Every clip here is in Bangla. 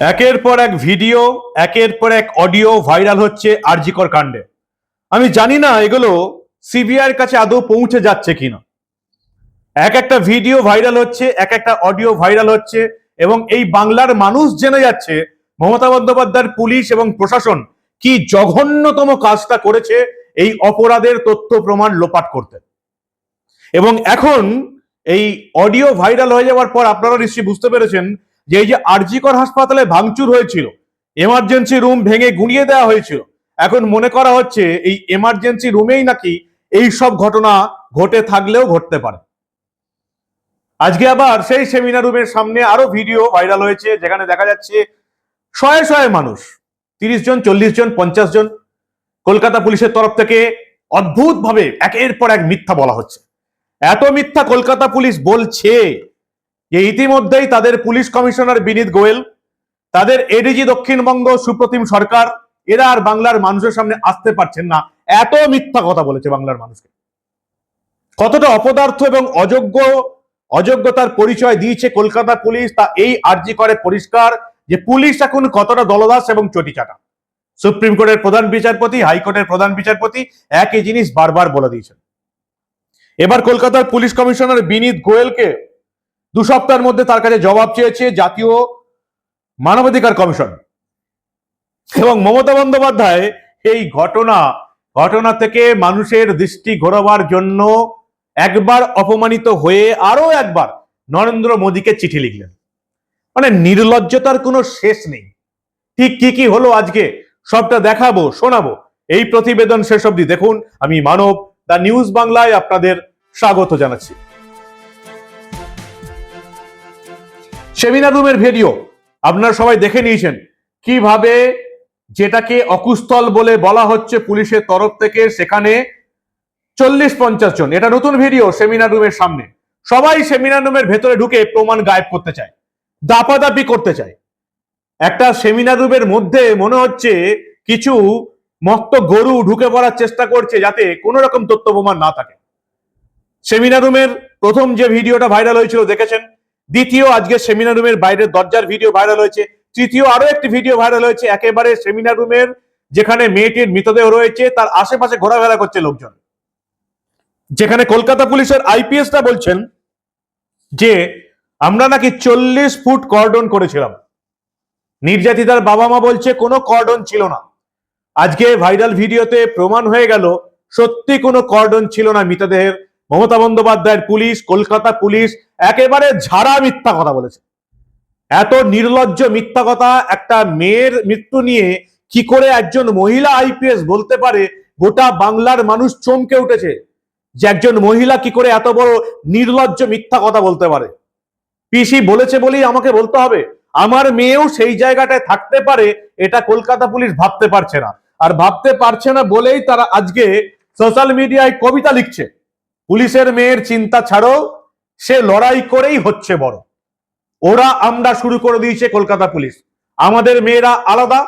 একের পর এক ভিডিও, একের পর এক অডিও ভাইরাল হচ্ছে আরজিকর কাণ্ডে। আমি জানি না এগুলো সিবিআইয়ের কাছে আদৌ পৌঁছে যাচ্ছে কিনা। এক একটা ভিডিও ভাইরাল হচ্ছে, এক একটা অডিও ভাইরাল হচ্ছে, এবং এই বাংলার মানুষ জেনে যাচ্ছে মমতা বন্দ্যোপাধ্যায়ের পুলিশ এবং প্রশাসন কি জঘন্যতম কাজটা করেছে এই অপরাধের তথ্য প্রমাণ লোপাট করতে। এবং এখন এই অডিও ভাইরাল হয়ে যাওয়ার পর আপনারা নিশ্চয়ই বুঝতে পেরেছেন যে এই যে আরজিকর হাসপাতালে ভাঙচুর হয়েছিল এমার্জেন্সি রুম ভেঙে গুঁড়িয়ে দেওয়া হয়েছিল, এখন মনে করা হচ্ছে এই এমার্জেন্সি রুমেই নাকি এই সব ঘটনা ঘটে থাকলেও ঘটতে পারে। আজকে আবার সেই সেমিনার রুমের সামনে আরও ভিডিও ভাইরাল হয়েছে, যেখানে দেখা যাচ্ছে শয়ে শয়ে মানুষ, তিরিশ জন, চল্লিশ জন, পঞ্চাশ জন, কলকাতা পুলিশের তরফ থেকে অদ্ভুত ভাবে একের পর এক মিথ্যা বলা হচ্ছে। এত মিথ্যা কলকাতা পুলিশ বলছে যে ইতিমধ্যেই তাদের পুলিশ কমিশনার বিনীত গোয়েল, তাদের এডিজি দক্ষিণবঙ্গ সুপ্রতিম সরকার, এরা আর বাংলার মানুষের সামনে আসতে পারছেন না। এত মিথ্যা কথা বলেছে বাংলার মানুষকে। কতটা অপদার্থ এবং অযোগ্য, অযোগ্যতার পরিচয় দিয়েছে কলকাতা পুলিশ, তা এই আর্জি করে পরিষ্কার যে পুলিশ এখন কতটা দলদাস এবং চটিচাটা। সুপ্রিম কোর্টের প্রধান বিচারপতি, হাইকোর্টের প্রধান বিচারপতি একই জিনিস বারবার বলে দিয়েছেন। এবার কলকাতার পুলিশ কমিশনার বিনীত গোয়েলকে দু সপ্তাহের মধ্যে তার কাছে জবাব চেয়েছে জাতীয় মানবাধিকার কমিশন। এবং মমতা বন্দ্যোপাধ্যায় এই ঘটনা ঘটনা থেকে মানুষের দৃষ্টি ঘোরাবার জন্য একবার অপমানিত হয়ে আরও একবার নরেন্দ্র মোদীকে চিঠি লিখলেন। মানে নির্লজ্জতার কোনো শেষ নেই। ঠিক কি কি হলো আজকে, সবটা দেখাবো, শোনাবো। এই প্রতিবেদন শেষ অবধি দেখুন। আমি মানব, দ্য নিউজ বাংলায় আপনাদের স্বাগত জানাচ্ছি। সেমিনার রুমের ভিডিও আপনারা সবাই দেখে নিয়েছেন। কীভাবে যেটাকে অকুস্থল বলে বলা হচ্ছে পুলিশের তরফ থেকে, সেখানে চল্লিশ পঞ্চাশ জন। এটা নতুন ভিডিও সেমিনার রুমের সামনে। সবাই সেমিনার রুমের ভেতরে ঢুকে প্রমাণ গায়েব করতে চায়, দাপাদাপি করতে চায়। একটা সেমিনার রুমের মধ্যে মনে হচ্ছে কিছু মস্ত গরু ঢুকে পড়ার চেষ্টা করছে যাতে কোনো রকম তথ্য প্রমাণ না থাকে। সেমিনার রুমের প্রথম যে ভিডিওটা ভাইরাল হয়েছিল, দেখেছেন? দ্বিতীয় আজকে সেমিনার রুমের বাইরে দরজার ভিডিও ভাইরাল হয়েছে। তৃতীয় আরও একটি ভিডিও ভাইরাল হয়েছে, একেবারে সেমিনার রুমের যেখানে মেয়েটির মৃতদেহ রয়েছে, তার আশেপাশে ঘোরাফেরা করছে লোকজন। যেখানে কলকাতা পুলিশের আইপিএসটা বলছেন যে, আমরা নাকি চল্লিশ ফুট কর্ডন করেছিলাম। নির্যাতিতার বাবা মা বলছে, কোনো কর্ডন ছিল না। আজকে ভাইরাল ভিডিওতে প্রমাণ হয়ে গেল, সত্যি কোনো কর্ডন ছিল না মৃতদেহের। মমতা বন্দ্যোপাধ্যায়ের পুলিশ, কলকাতা পুলিশ একেবারে ঝাড়া মিথ্যা কথা বলেছে। এত নির্লজ্জ মিথ্যা কথা একটা মেয়ের মৃত্যু নিয়ে কি করে একজন মহিলা আইপিএস বলতে পারে? গোটা বাংলার মানুষ চমকে উঠেছে যে একজন মহিলা কি করে এত বড় নির্লজ্জ মিথ্যা কথা বলতে পারে? পিসি বলেছে বলেই আমাকে বলতে হবে। আমার মেয়েও সেই জায়গাটায় থাকতে পারে, এটা কলকাতা পুলিশ ভাবতে পারছে না। আর ভাবতে পারছে না বলেই তারা আজকে সোশ্যাল মিডিয়ায় কবিতা লিখছে। পুলিশের মেয়ের চিন্তা ছাড়ো, সে লড়াই করেই হচ্ছে বড়। ওরা আমরা শুরু করে দিয়েছে কলকাতা পুলিশ। আমাদের মেয়েরা আলাদা,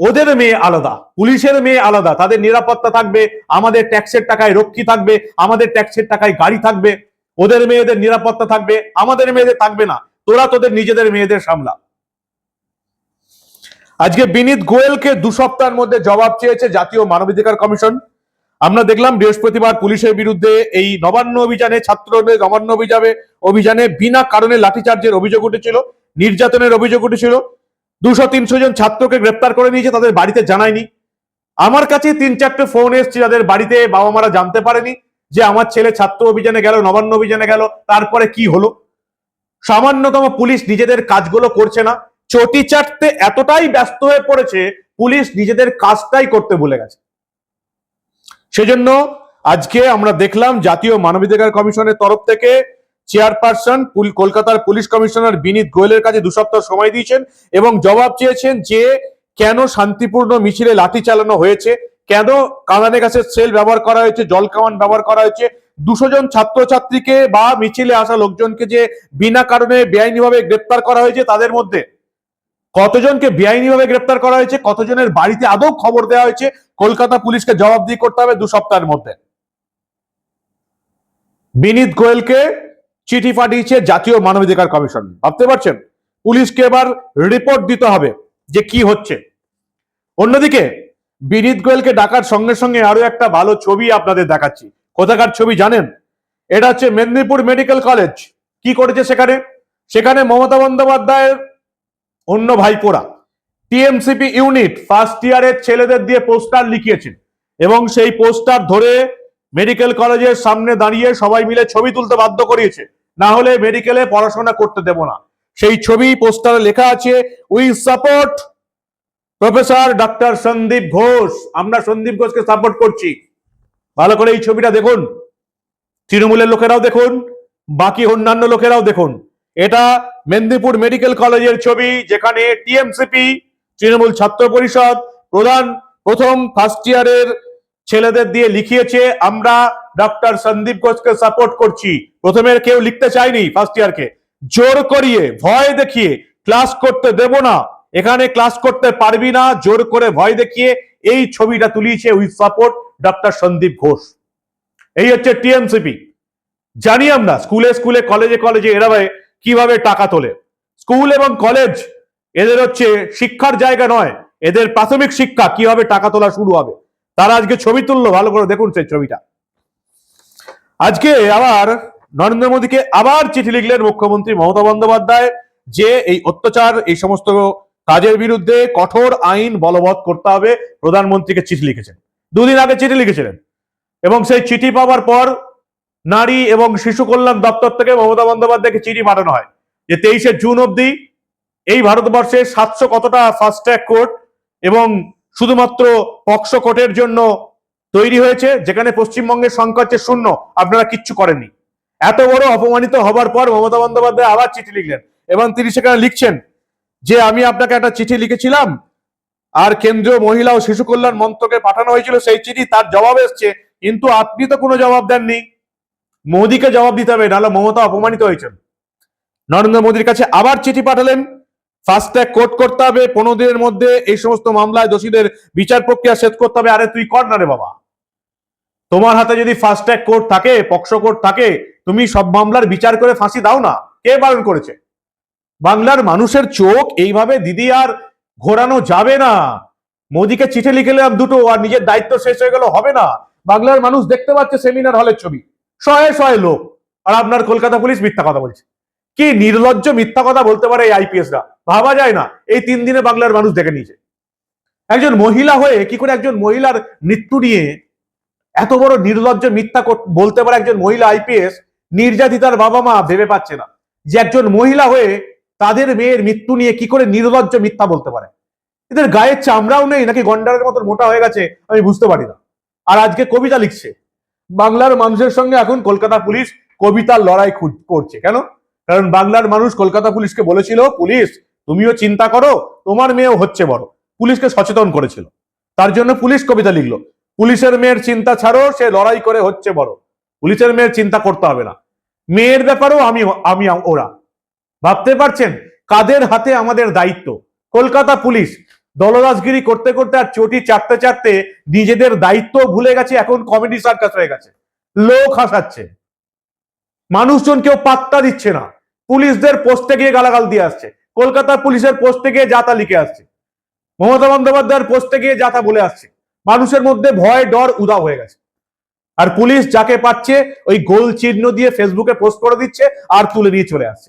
ওদের মেয়ে আলাদা, পুলিশের মেয়ে আলাদা। তাদের নিরাপত্তা থাকবে, আমাদের ট্যাক্সের টাকায় রক্ষী থাকবে, আমাদের ট্যাক্সের টাকায় গাড়ি থাকবে, ওদের মেয়েদের নিরাপত্তা থাকবে, আমাদের মেয়েদের থাকবে না। তোরা তোদের নিজেদের মেয়েদের সামলা। আজকে বিনীত গোয়েলকে দু সপ্তাহের মধ্যে জবাব চেয়েছে জাতীয় মানবাধিকার কমিশন। আমরা দেখলাম বৃহস্পতিবার পুলিশের বিরুদ্ধে এই নবান্ন অভিযানে, ছাত্রদের নবান্ন অভিযানে অভিযানে বিনা কারণে লাঠিচার্জের অভিযোগ উঠেছিল, নির্যাতনের অভিযোগ উঠেছিল। দুশো তিনশো জন ছাত্রকে গ্রেপ্তার করে নিয়েছে, তাদের বাড়িতে জানায়নি। আমার কাছে তিন চারটে ফোন এসছে, যাদের বাড়িতে বাবা মারা জানতে পারেনি যে আমার ছেলে ছাত্র অভিযানে গেল, নবান্ন অভিযানে গেল, তারপরে কি হলো? সামান্যতম পুলিশ নিজেদের কাজগুলো করছে না। চটি চাটতে এতটাই ব্যস্ত হয়ে পড়েছে, পুলিশ নিজেদের কাজটাই করতে ভুলে গেছে। সেজন্য আজকে আমরা দেখলাম জাতীয় মানবাধিকার কমিশনের তরফ থেকে চেয়ারপারসন কলকাতার পুলিশ কমিশনার বিনীত গোয়েলের কাছে দু সপ্তাহ সময় দিয়েছেন এবং জবাব চেয়েছেন যে কেন শান্তিপূর্ণ মিছিলে লাঠি চালানো হয়েছে? কেন কামানে গাছের সেল ব্যবহার করা হয়েছে? জল কামান ব্যবহার করা হয়েছে? দুশো জন ছাত্রছাত্রীকে বা মিছিলে আসা লোকজনকে যে বিনা কারণে বেআইনিভাবে গ্রেপ্তার করা হয়েছে তাদের মধ্যে কতজনকে বেআইনিভাবে গ্রেপ্তার করা হয়েছে, কতজনের বাড়িতে আদৌ খবর দেওয়া হয়েছে, কলকাতা পুলিশকে জবাবদিহি করতে হবে দু সপ্তাহের মধ্যে। বিনীত গোয়েলকে চিঠি পাঠিয়েছে জাতীয় মানবাধিকার কমিশন। ভাবতে পারছেন? পুলিশকে এবার রিপোর্ট দিতে হবে যে কি হচ্ছে। অন্যদিকে, বিনীত গোয়েলকে ডাকার সঙ্গে সঙ্গে আরও একটা ভালো ছবি আপনাদের দেখাচ্ছি। কোথাকার ছবি জানেন? এটা হচ্ছে মেদিনীপুর মেডিকেল কলেজ। কি করেছে সেখানে? সেখানে মমতা বন্দ্যোপাধ্যায়ের অন্য ভাইপোরা। টিএমসিপি ইউনিট ফার্স্ট ইয়ারের ছেলেদের দিয়ে পোস্টার লিখিয়েছেন এবং সেই পোস্টার ধরে মেডিকেল কলেজের সামনে দাঁড়িয়ে সবাই মিলে ছবি তুলতে বাধ্য করিয়েছে। না হলে মেডিকেলে পড়াশোনা করতে দেব না। সেই ছবি পোস্টারে লেখা আছে we support professor doctor Sandip Ghosh. আমরা সন্দীপ ঘোষকে সাপোর্ট করছি। ভালো করে এই ছবিটা দেখুন। তৃণমূলের লোকেরাও দেখুন, বাকি অন্যান্য লোকেরাও দেখুন। এটা মেদিনীপুর মেডিকেল কলেজের ছবি, যেখানে টিএমসিপি, তৃণমূল ছাত্র পরিষদ প্রধান প্রথম ফার্স্ট ইয়ারের ছেলেদের দিয়ে লিখিয়েছে, আমরা ডক্টর সন্দীপ ঘোষকে সাপোর্ট করছি। প্রথমে কেউ লিখতে চায়নি ফার্স্ট ইয়ারকে জোর করিয়ে, ভয় দেখিয়ে ক্লাস করতে দেব না। এখানে ক্লাস করতে পারবি না, জোর করে ভয় দেখিয়ে এই ছবিটা তুলিয়েছে with support doctor Sandip Ghosh. এই হচ্ছে টিএমসিপি। জানি আমরা, স্কুলে স্কুলে, কলেজে কলেজে, এরা কীভাবে টাকা তোলে? স্কুল এবং কলেজ, এদের হচ্ছে শিক্ষার জায়গা নয়, এদের প্রাথমিক শিক্ষা, কীভাবে টাকা তোলা শুরু হবে? তারা আজকে ছবি তুললো, ভালো করে দেখুন সেই ছবিটা। আজকে আবার নরেন্দ্র মোদীকে আবার চিঠি লিখলেন মুখ্যমন্ত্রী মমতা বন্দ্যোপাধ্যায় যে এই অত্যাচার, এই সমস্ত কাজের বিরুদ্ধে কঠোর আইন বলবৎ করতে হবে। প্রধানমন্ত্রীকে চিঠি লিখেছেন। দুদিন আগে চিঠি লিখেছিলেন এবং সেই চিঠি পাওয়ার পর নারী এবং শিশু কল্যাণ দপ্তর থেকে মমতা বন্দ্যোপাধ্যায়কে চিঠি পাঠানো হয় যে তেইশে জুন অবধি এই ভারতবর্ষে সাতশো কতটা ফাস্ট ট্র্যাক কোর্ট এবং শুধুমাত্র পক্সো কোর্টের জন্য তৈরি হয়েছে, যেখানে পশ্চিমবঙ্গের সংখ্যা হচ্ছে শূন্য। আপনারা কিচ্ছু করেননি। এত বড় অপমানিত হবার পর মমতা বন্দ্যোপাধ্যায় আবার চিঠি লিখলেন। এবং তিনি সেখানে লিখছেন যে, আমি আপনাকে একটা চিঠি লিখেছিলাম, আর কেন্দ্রীয় মহিলা ও শিশু কল্যাণ মন্ত্রকে পাঠানো হয়েছিল, সেই চিঠি তার জবাব এসছে, কিন্তু আপনি তো কোনো জবাব দেননি। মোদীকে জবাব দিতে হবে, নাহলে মমতা অপমানিত হয়েছেন। নরেন্দ্র মোদীর কাছে আবার চিঠি পাঠালেন। ফাস্ট ট্র্যাক কোর্ট করতে হবে, পনেরো দিনের মধ্যে এই সমস্ত মামলায় দোষীদের বিচার প্রক্রিয়া শেষ করতে হবে। আরে তুই কর না রে বাবা। তোমার হাতে যদি ফাস্ট ট্র্যাক কোর্ট থাকে, পক্সো কোর্ট থাকে, তুমি সব মামলার বিচার করে ফাঁসি দাও না। কে বারণ করেছে? বাংলার মানুষের চোখ এইভাবে দিদি আর ঘোরানো যাবে না। মোদীকে চিঠি লিখেলাম দুটো, আর নিজের দায়িত্ব শেষ হয়ে গেল, হবে না। বাংলার মানুষ দেখতে পাচ্ছে সেমিনার হলের ছবি। শয়ে শয়ে লোক। আর আপনার কলকাতা পুলিশ মিথ্যা কথা বলছে। কি নির্লজ্জ মিথ্যা কথা বলতে পারে এই আইপিএসরা ভাবা যায় না। এই তিন দিনে বাংলার মানুষ দেখে নিয়েছে। একজন মহিলা হয়ে কি করে একজন মহিলার মৃত্যু নিয়ে এত বড় নির্লজ্জ মিথ্যা বলতে পারে একজন মহিলা আইপিএস নির্যাতিতার বাবা মা ভেবে পাচ্ছে না। যে একজন মহিলা হয়ে তাদের মেয়ের মৃত্যু নিয়ে কি করে নির্লজ্জ মিথ্যা বলতে পারে? এদের গায়ের চামড়াও নেই নাকি গন্ডারের মতন মোটা হয়ে গেছে আমি বুঝতে পারি না। আর আজকে কবিতা লিখছে। বাংলার মানুষের সঙ্গে এখন কলকাতা পুলিশ কবিতার লড়াই করছে। কেন? কারণ বাংলার মানুষ কলকাতা পুলিশকে বলেছিল, পুলিশ, তুমিও চিন্তা করো, তোমার মেয়েও হচ্ছে বড়। পুলিশকে সচেতন করেছিল। তার জন্য পুলিশ কবিতা লিখলো, পুলিশের মেয়ের চিন্তা ছাড়ো, সে লড়াই করে হচ্ছে বড়। পুলিশের মেয়ের চিন্তা করতে হবে না। মেয়ের ব্যাপারেও আমি আমি, ওরা। ভাবতে পারছেন? কাদের হাতে আমাদের দায়িত্ব? কলকাতা পুলিশ দলদাসগিরি করতে করতে আর চটি চাটতে চাটতে নিজেদের দায়িত্ব ভুলে গেছে, এখন কমেডি সার্কাস হয়ে গেছে। লোক হাসাচ্ছে। মানুষজন কেউ পাত্তা দিচ্ছে না। পুলিশদের পোস্টে গিয়ে গালাগাল দিয়ে আসছে। কলকাতা পুলিশের পোস্টে গিয়ে যাতা লিখে আসছে। মমতা বন্দ্যোপাধ্যায়ের পোস্টে গিয়ে যাতা বলে আসছে। মানুষের মধ্যে ভয়, ডর উদা হয়ে গেছে। আর পুলিশ যাকে পাচ্ছে, ওই গোল চিহ্ন দিয়ে ফেসবুকে পোস্ট করে দিচ্ছে আর তুলে নিয়ে চলে আসছে।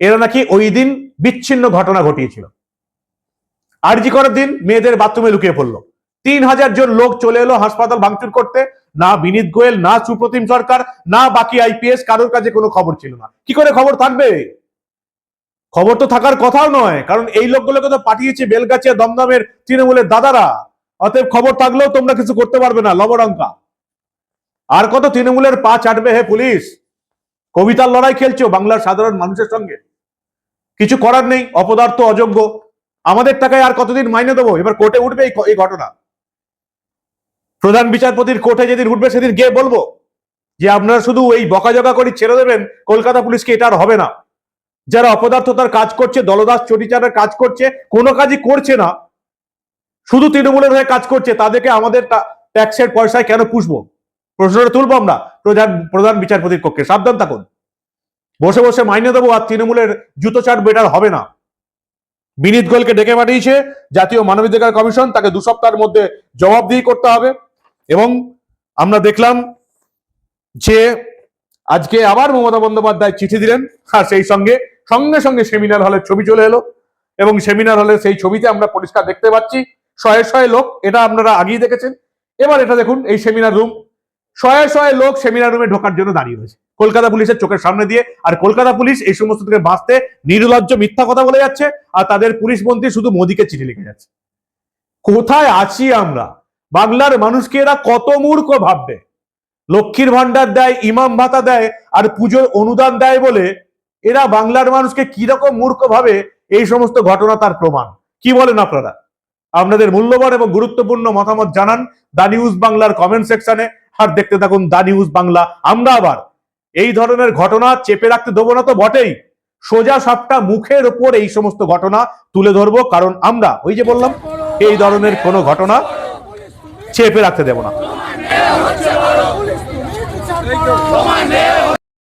এরা নাকি ওই দিন বিচ্ছিন্ন ঘটনা ঘটিয়েছিল। আরজি করার দিন মেয়েদের বাথরুমে লুকিয়ে পড়ল। তিন হাজার জন লোক চলে এলো হাসপাতাল ভাঙচুর করতে। না বিনীত গোয়েল, না সুপ্রতিম সরকার, না বাকি আইপিএস, কারোর কাছে কোনো খবর ছিল না। কি করে খবর থাকবে? খবর তো থাকার কথাও নয়, কারণ এই লোকগুলোকে তো পাঠিয়েছে বেলগাছিয়া দমদমের তৃণমূলের দাদারা। অতএব খবর থাকলেও তোমরা কিছু করতে পারবে না, লবডঙ্কা। আর কত তৃণমূলের পা চাটবে হে পুলিশ? কবিতার লড়াই খেলছো বাংলার সাধারণ মানুষের সঙ্গে। কিছু করার নেই, অপদার্থ, অযোগ্য। আমাদের টাকায় আর কতদিন মাইনে দেবো? এবার কোর্টে উঠবে এই ঘটনা। প্রধান বিচারপতির কোর্টে যেদিন উঠবে সেদিন গিয়ে বলব যে আপনারা শুধু এই বকাজকা করে ছেড়ে দেবেন, কলকাতা পুলিশকে এটা আর হবে না। যারা অপদার্থতার কাজ করছে, দলদাস চটিচারের কাজ করছে, কোনো কাজই করছে না, শুধু তৃণমূলের হয়ে কাজ করছে, তাদেরকে আমাদের ট্যাক্সের পয়সায় কেন পুষবো? প্রশ্নটা তুলবো আমরা, প্রধান প্রধান বিচারপতির কক্ষে সাবধান থাকুন। বসে বসে মাইনে দেবো আর তৃণমূলের জুতো চাট বেটার হবে না। বিনীত গোয়েলকে ডেকে পাঠিয়েছে জাতীয় মানবাধিকার কমিশন, তাকে দু সপ্তাহের মধ্যে জবাবদিহি করতে হবে। এবং আমরা দেখলাম যে আজকে আবার মমতা বন্দ্যোপাধ্যায় চিঠি দিলেন, আর সেই সঙ্গে সঙ্গে সঙ্গে সেমিনার হলের ছবি চলে এলো। এবং সেমিনার হলের সেই ছবিতে আমরা পরিষ্কার দেখতে পাচ্ছি, শয়ে শয়ে লোক, এটা আপনারা আগেই দেখেছেন। এবার এটা দেখুন, এই সেমিনার রুম, শয়ে শয়ে লোক সেমিনার রুমে ঢোকার জন্য দাঁড়িয়ে রয়েছে। কলকাতা পুলিশের চোখের সামনে দিয়ে, আর কলকাতা পুলিশ এই সমস্ত থেকে বাঁচতে নির্লজ্জ মিথ্যা কথা বলে যাচ্ছে, আর তাদের পুলিশ মন্ত্রী শুধু মোদীকে চিঠি লিখে যাচ্ছে। কোথায় আছি আমরা? বাংলার মানুষকে এরা কত মূর্খ ভাববে? লক্ষ্মীর ভান্ডার দেয়, ইমাম ভাতা দেয়, আর পুজোর অনুদান দেয় বলে এরা বাংলার মানুষকে কীরকম মূর্খ ভাবে এই সমস্ত ঘটনা তার প্রমাণ? কি বলেন আপনারা? আপনাদের মূল্যবান এবং গুরুত্বপূর্ণ মতামত জানান দা নিউজ বাংলার কমেন্ট সেকশনে, আর দেখতে থাকুন দা নিউজ বাংলা। আমরা আবার এই ধরনের ঘটনা চেপে রাখতে দেবো না তো বটেই। সোজা সাপটা মুখের ওপর এই সমস্ত ঘটনা তুলে ধরবো, কারণ আমরা, ওই যে বললাম, এই ধরনের কোনো ঘটনা চেপে রাখতে দেব না।